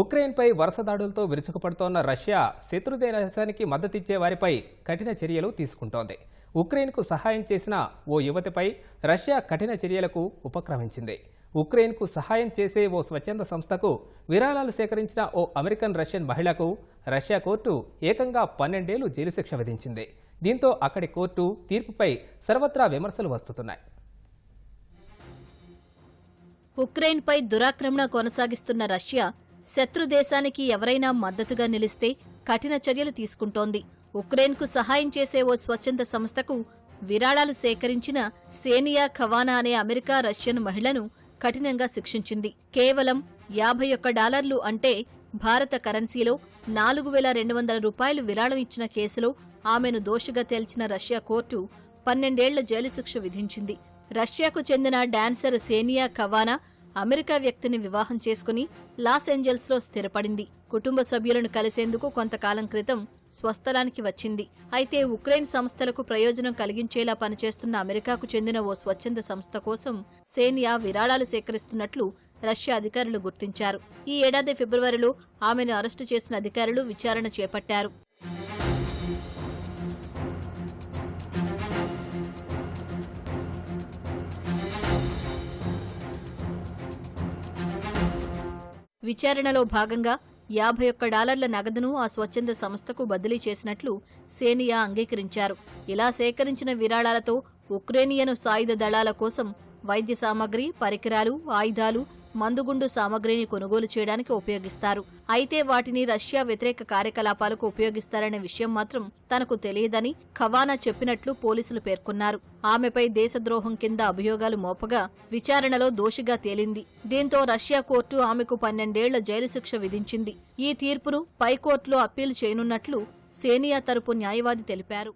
ఉక్రెయిన్పై వరుస దాడులతో విరుచుకుపడుతోన్న రష్యా శత్రు దేశానికి మద్దతిచ్చే వారిపై కఠిన చర్యలు తీసుకుంటోంది. ఉక్రెయిన్కు సహాయం చేసిన ఓ యువతిపై రష్యా కఠిన చర్యలకు ఉపక్రమించింది. ఉక్రెయిన్కు సహాయం చేసే ఓ స్వచ్ఛంద సంస్థకు విరాళాలు సేకరించిన ఓ అమెరికన్ రష్యన్ మహిళకు రష్యా కోర్టు ఏకంగా పన్నెండేళ్ళు జైలు శిక్ష విధించింది. దీంతో అక్కడి కోర్టు తీర్పుపై సర్వత్రా విమర్శలు వస్తున్నాయి. ఉక్రెయిన్పై దురాక్రమణ కొనసాగిస్తున్న రష్యా శత్రు దేశానికి ఎవరైనా మద్దతుగా నిలిస్తే కఠిన చర్యలు తీసుకుంటోంది. ఉక్రెయిన్కు సహాయం చేసే ఓ స్వచ్ఛంద సంస్థకు విరాళాలు సేకరించిన సేనియా ఖవానా అనే అమెరికా రష్యన్ మహిళను కఠినంగా శిక్షించింది. కేవలం యాభై ఒక్క డాలర్లు అంటే భారత కరెన్సీలో నాలుగు వేల రెండు వందల రూపాయలు విరాళం ఇచ్చిన కేసులో ఆమెను దోషిగా తేల్చిన రష్యా కోర్టు పన్నెండేళ్ళ జైలు శిక్ష విధించింది. రష్యాకు చెందిన డాన్సర్ సేనియా ఖవానా అమెరికా వ్యక్తిని వివాహం చేసుకుని లాస్ ఏంజల్స్లో స్థిరపడింది. కుటుంబ సభ్యులను కలిసేందుకు కొంతకాలం క్రితం స్వస్థలానికి వచ్చింది. అయితే ఉక్రెయిన్ సంస్థలకు ప్రయోజనం కలిగించేలా పనిచేస్తున్న అమెరికాకు చెందిన ఓ స్వచ్ఛంద సంస్థ కోసం సేనియా విరాళాలు సేకరిస్తున్నట్లు రష్యా అధికారులు గుర్తించారు. ఈ ఏడాది ఫిబ్రవరిలో ఆమెను అరెస్టు చేసిన అధికారులు విచారణ చేపట్టారు. విచారణలో భాగంగా యాభై ఒక్క డాలర్ల నగదును ఆ స్వచ్ఛంద సంస్థకు బదిలీ చేసినట్లు సేనియా అంగీకరించారు. ఇలా సేకరించిన విరాళాలతో ఉక్రేనియను సాయుధ దళాల కోసం వైద్య సామగ్రి పరికరాలు ఆయుధాలు మందుగుండు సామగ్రిని కొనుగోలు చేయడానికి ఉపయోగిస్తారు. అయితే వాటిని రష్యా వ్యతిరేక కార్యకలాపాలకు ఉపయోగిస్తారనే విషయం మాత్రం తనకు తెలియదని ఖవానా చెప్పినట్లు పోలీసులు పేర్కొన్నారు. ఆమెపై దేశద్రోహం కింద అభియోగాలు మోపగా విచారణలో దోషిగా తేలింది. దీంతో రష్యా కోర్టు ఆమెకు పన్నెండేళ్ళ జైలు శిక్ష విధించింది. ఈ తీర్పును పై కోర్టులో అప్పీలు చేయనున్నట్లు సేనియా తరపు న్యాయవాది తెలిపారు.